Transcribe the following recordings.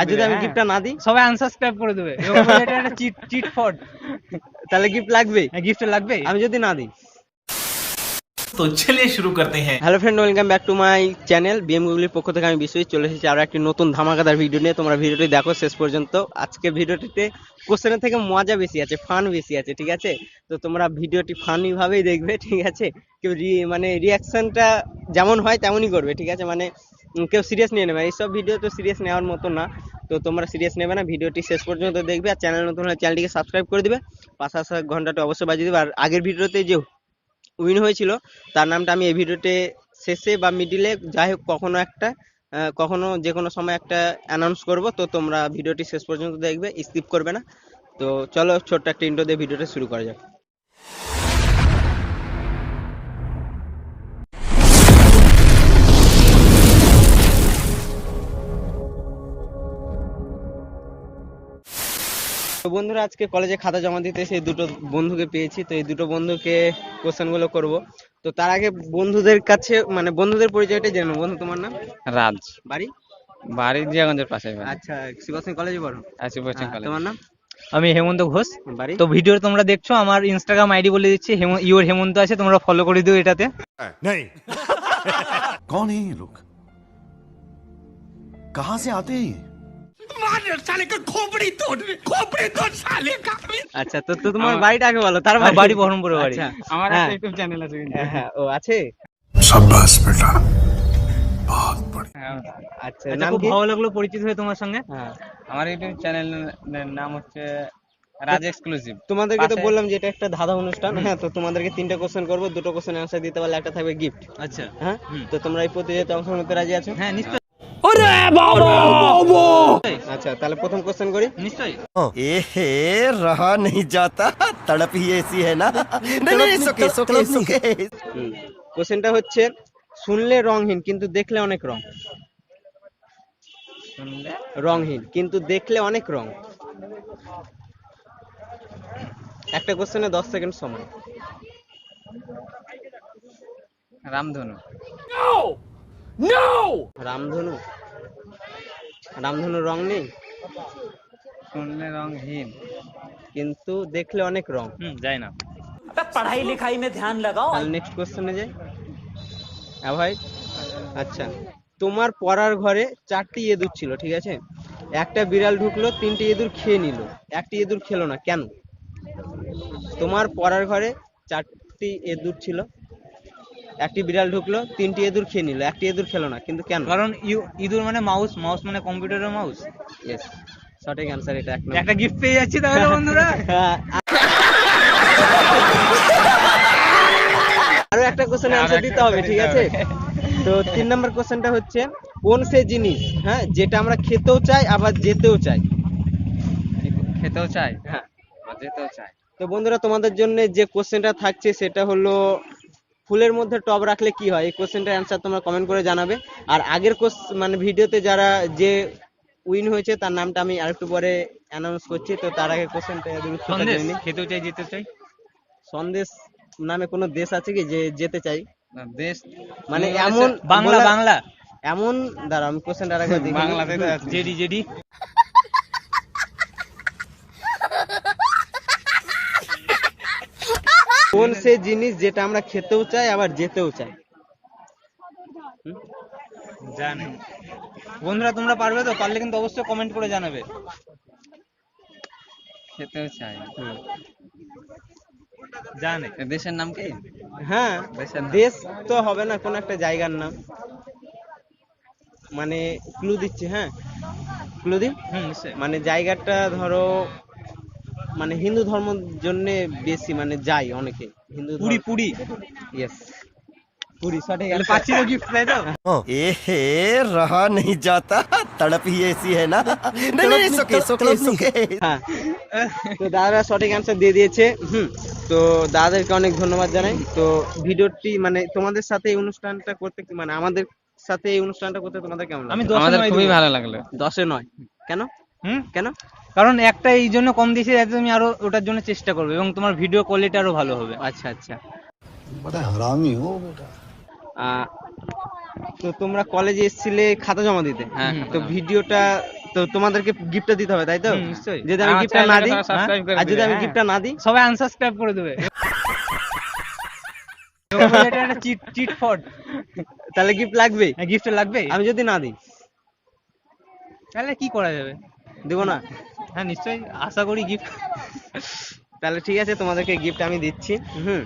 আর যদি আমি গিফটটা না দিই? সবাই আনসাবস্ক্রাইব করে দেবে। এটা একটা চিট চিট ফট তাহলে গিফট লাগবে গিফট লাগবে আমি যদি না দিই। তো চলিয়ে শুরু করতে হ্যাঁ। Hello friend welcome back to my channel BM গুগলের পক্ষ থেকে আমি বিশ্বজিৎ চলে এসেছি আরও একটি নতুন ধামাকাদার ভিডিও নিয়ে। তোমরা ভিডিওটি দেখো শেষ পর্যন্ত। আজকে ভিডিওটিতে কোশ্চেনের থেকে মজা বেশি আছে ফান বেশি আছে ঠিক আছে? তো তোমরা ভিডিওটি ফানি ভাবেই দেখবে ঠিক আছে? কেউ মানে রিয়াকশনটা যেমন হয় তেমনই করবে ঠিক আছে? মানে কেউ সিরিয়াস নিয়ে নেবে এইসব ভিডিও তো সিরিয়াস নেওয়ার মতো না। তো তোমরা সিরিয়াস নেবে না। ভিডিওটি শেষ পর্যন্ত দেখবে। আর চ্যানেল নতুন হলে চ্যানেলটিকে সাবস্ক্রাইব করে দিবে। পাশে আসা ঘন্টাটা অবশ্যই বাজিয়ে দেবে। আর আগের ভিডিওতে যে উইন হয়েছিল, তার নামটা আমি এই ভিডিওতে শেষে বা মিডিলে যাই হোক, কখনো একটা কখনো যে কোনো সময় একটা অ্যানাউন্স করব। তো তোমরা ভিডিওটি শেষ পর্যন্ত দেখবে। স্কিপ করবে না। তো চলো ছোট্ট একটা ইন্টো দিয়ে ভিডিওটা শুরু করা যাক। তো বন্ধুরা আজকে কলেজে খাতা জমা দিতে সেই দুটো বন্ধুকে পেয়েছি তো এই দুটো বন্ধুকে কোশ্চেন গুলো করব তো তার আগে বন্ধুদের কাছে মানে বন্ধুদের পরিচয়টা জেনে নেবো। বন্ধু তোমার নাম রাজ বাড়ি বাড়ি জিয়াগঞ্জের পাশে বাড়ি। আচ্ছা শিবাসন কলেজে পড়ো আশি পার্সেন্ট হ্যাঁ, কলেজ তোমার নাম আমি হেমন্ত ঘোষ বাড়ি তো ভিডিও তোমরা দেখছো আমার ইনস্টাগ্রাম আইডি বলে দিচ্ছি হেম- ইওর হেমন্ত আছে তোমরা ফলো করে দিও এটাতে नहीं कौन है ये लोग कहां से आते हैं ये আচ্ছা তো তোমার বাড়িটা আগে বলো তার বাড়ি। বাড়ি আচ্ছা। আমার একটা ইউটিউব চ্যানেল আছে হ্যাঁ, হ্যাঁ, ও আছে? সাব্বাস বেটা। হ্যাঁ। আচ্ছা, আচ্ছা খুব ভালো লাগল পরিচিত হয়ে তোমার সঙ্গে। আমার ইউটিউব চ্যানেল নাম হচ্ছে রাজ এক্সক্লুসিভ তোমাদেরকে তো বললাম যে এটা একটা ধাঁধা অনুষ্ঠান হ্যাঁ তো তোমাদেরকে তিনটা কোশ্চেন করব দুটো কোশ্চেন অ্যানসার দিতে পারলে একটা থাকবে গিফট আচ্ছা। হ্যাঁ? তো তোমরা এই প্রতিযোগিতায় অংশগ্রহণ করতে রাজি আছো? হ্যাঁ নিশ্চয়ই। আচ্ছা, হচ্ছে শুনলে রংহীন কিন্তু দেখলে অনেক রং। রংহীন কিন্তু দেখলে অনেক রং। একটা কোশ্চেনে দশ সেকেন্ড সময়। রামধনু। রামধনু? রামধনু রং নেই? শুনলে রংহীন কিন্তু দেখলে অনেক রং। হুম যায় না। পড়াই লিখাই মে ধ্যান লাগাও। তাহলে নেক্সট কোশ্চেনে যাই। হ্যাঁ ভাই? আচ্ছা। তোমার পড়ার ঘরে চারটি ইঁদুর ছিল ঠিক আছে? একটা বিড়াল ঢুকলো তিনটি ইঁদুর খেয়ে নিল। একটি ইঁদুর খেলো না কেন? তোমার পড়ার ঘরে চারটি ইঁদুর ছিল। একটি বিড়াল ঢুকলো তিনটি ইঁদুর খেয়ে নিল। একটি ইঁদুর খেলো না কিন্তু কেন? কারণ ইউ- ইঁদুর মানে মাউস মাউস মানে কম্পিউটারের মাউস। ইয়েস সঠিক অ্যান্সার এটা এক নম্বর। একটা গিফট পেয়ে যাচ্ছি তাহলে বন্ধুরা। আরও একটা কোশ্চেন অ্যান্সার দিতে হবে ঠিক আছে? তো তিন নম্বর কোশ্চেনটা হচ্ছে কোন সে জিনিস হ্যাঁ যেটা আমরা খেতেও চাই আবার যেতেও চাই? খেতেও চাই? হ্যাঁ। আর যেতেও চাই। তো বন্ধুরা তোমাদের জন্য যে কোশ্চেনটা থাকছে সেটা হলো ফুলের মধ্যে টব রাখলে কি হয়? এই কোশ্চেনটার অ্যান্সার তোমরা কমেন্ট করে জানাবে। আর আগের মানে ভিডিওতে যারা যে উইন হয়েছে তার নামটা আমি আরেকটু পরে অ্যানাউন্স করছি। তো তার আগে কোশ্চেনটা সন্দেশ। খেতেও চাই যেতেও চাই? সন্দেশ নামে কোনো দেশ আছে কি যে যেতে চাই? দেশ। মানে এমন বাংলা বাংলা এমন দাঁড়া আমি কোশ্চেনটা আরেকবার দেখি বাংলাতে জেডি জেডি। কোন সে জিনিস যেটা আমরা খেতেও চাই আবার যেতেও চাই। জানি। বন্ধুরা তোমরা পারবে তো? পারলে কিন্তু অবশ্যই কমেন্ট করে জানাবে। খেতেও চাই। জানে। দেশের নাম কি? হ্যাঁ দেশের নাম। দেশ তো হবে না কোন একটা জায়গার নাম। মানে ক্লু দিচ্ছি হ্যাঁ? ক্লু দিই? হুম মানে জায়গাটা ধরো মানে হিন্দু ধর্মের জন্য বেশি মানে যায় অনেকে হিন্দু পুরি পুরি ইয়েস পুরি সঠিক তাহলে answer। পাচ্ছি তো গিফট তাই তো एहे रहा नहीं जाता तड़प ही ऐसी है ना नहीं नहीं सुके सुके सुके হ্যাঁ তো দাদারা সঠিক অ্যান্সার দিয়ে দিয়েছে হুম তো দাদাদেরকে অনেক ধন্যবাদ জানাই তো ভিডিওটি মানে তোমাদের সাথে এই অনুষ্ঠানটা করতে কি- মানে আমাদের সাথে এই অনুষ্ঠানটা করতে তোমাদের কেমন আমি লাগে? দশে আমাদের নয় খুবই দেবো। ভালো লাগলো দশে নয় কেন হুম কেন কারণ একটা এই জন্য কম দিয়েছি যাতে তুমি আরও ওটার জন্য চেষ্টা করবে এবং তোমার ভিডিও কোয়ালিটি আরও ভালো হবে। আচ্ছা আচ্ছা। বড় হারামি ও বেটা তো তোমরা কলেজে এসেছিলে খাতা জমা দিতে? হ্যাঁ তো ভিডিওটা তো তোমাদেরকে গিফটটা দিতে হবে তাই তো? নিশ্চয়ই। যদি আমি আচ্ছা, গিফটটা না দিই হ্যাঁ? আর যদি আমি হ্যাঁ। গিফটটা না দিই? সবাই আনসাবস্ক্রাইব করে দেবে। চিট চিট তাহলে গিফট লাগবে? হ্যাঁ, গিফট লাগবে আমি যদি না দিই? তাহলে কি করা যাবে? দেবো না। হ্যাঁ নিশ্চয়ই আশা করি গিফট তাহলে ঠিক আছে তোমাদেরকে গিফট আমি দিচ্ছি। হুম।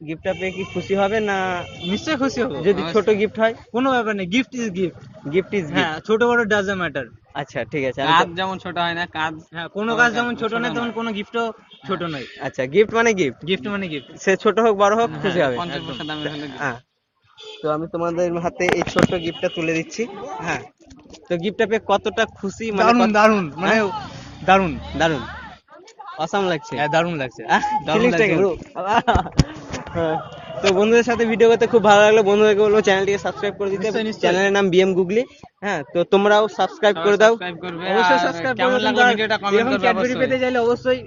গিফটটা পেয়ে কি খুশি হবে না নিশ্চয়ই খুশি হব। যদি ছোট গিফট হয়? কোনো ব্যাপার নেই gift is gift gift is হ্যাঁ ছোট বড় ডাজন্ট ম্যাটার আচ্ছা ঠিক আছে। তো- যেমন ছোট হয় না কাজ হ্যাঁ কোনো কাজ যেমন ছোট নয় তেমন কোনো গিফটও ছোট নয়। আচ্ছা গিফট মানে গিফট গিফট মানে গিফট সে ছোট হোক বড় হোক খুশি হবে। দামের হলে হ্যাঁ। তো আমি তোমাদের হাতে এই ছোট্ট গিফটটা তুলে দিচ্ছি। হ্যাঁ। তো গিফটটা পেয়ে কতটা খুশি মানে দারুণ দারুণ মানে দারুণ দারুণ অসাম লাগছে। হ্যাঁ দারুণ লাগছে। দারুণ লাগছে তো বন্ধুদের সাথে ভিডিও করতে খুব ভালো লাগল। বন্ধুদেরকে বলব চ্যানেলটিকে সাবস্ক্রাইব করে দিতে। চ্যানেলের নাম বিএম গুগলি হ্যাঁ তো তোমরাও সাবস্ক্রাইব করে দাও। সাবস্ক্রাইব করবে। অবশ্যই সাবস্ক্রাইব কেমন করে লাগল ভিডিওটা কমেন্ট করবে ক্যাডবেরি পেতে চাইলে অবশ্যই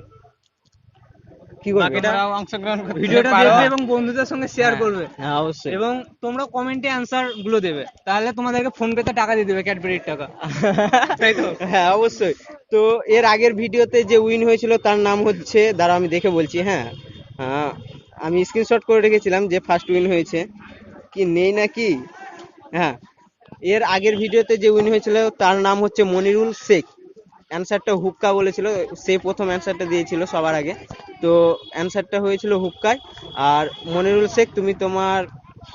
কি করবে অংশগ্রহণ ভিডিওটা দেখবে এবং বন্ধুদের সঙ্গে শেয়ার করবে। হ্যাঁ অবশ্যই। এবং তোমরা কমেন্টে অ্যান্সারগুলো দেবে। তাহলে তোমাদেরকে ফোন পেতে টাকা দিয়ে দেবে ক্যাডবেরির টাকা। তাই তো? হ্যাঁ অবশ্যই। তো এর আগের ভিডিওতে যে উইন হয়েছিল তার নাম হচ্ছে দাঁড়া আমি দেখে বলছি হ্যাঁ। আহ, আমি স্ক্রিনশট করে রেখেছিলাম যে ফার্স্ট উইন হয়েছে। কি নেই নাকি? হ্যাঁ। এর আগের ভিডিওতে যে উইন হয়েছিল তার নাম হচ্ছে মনিরুল শেখ। অ্যান্সারটা হুক্কা বলেছিল, সে প্রথম অ্যান্সারটা দিয়েছিল সবার আগে। তো অ্যান্সারটা হয়েছিল হুক্কায়। আর মনিরুল শেখ, তুমি তোমার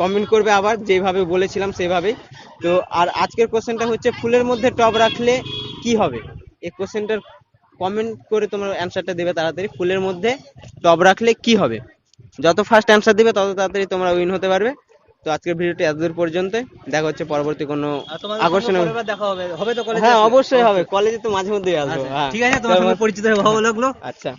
কমেন্ট করবে আবার, যেভাবে বলেছিলাম সেভাবেই। তো আর আজকের কোশ্চেনটা হচ্ছে, ফুলের মধ্যে টব রাখলে কি হবে? এই কোশ্চেনটার কমেন্ট করে তোমার অ্যান্সারটা দেবে তাড়াতাড়ি। ফুলের মধ্যে টব রাখলে কি হবে? যত ফার্স্ট অ্যান্সার দিবে, তত তাড়াতাড়ি তোমরা উইন হতে পারবে। তো আজকের ভিডিওটি এতদূর পর্যন্ত। দেখা হচ্ছে পরবর্তী কোনো আর আকর্ষণীয় দেখা হবে। হবে তো কলেজে হ্যাঁ অবশ্যই হবে। কলেজে তো মাঝে মধ্যেই আসব। আচ্ছা, হ্যাঁ। ঠিক আছে তোমার সঙ্গে পরিচিত হয়ে ভালো লাগল আচ্ছা।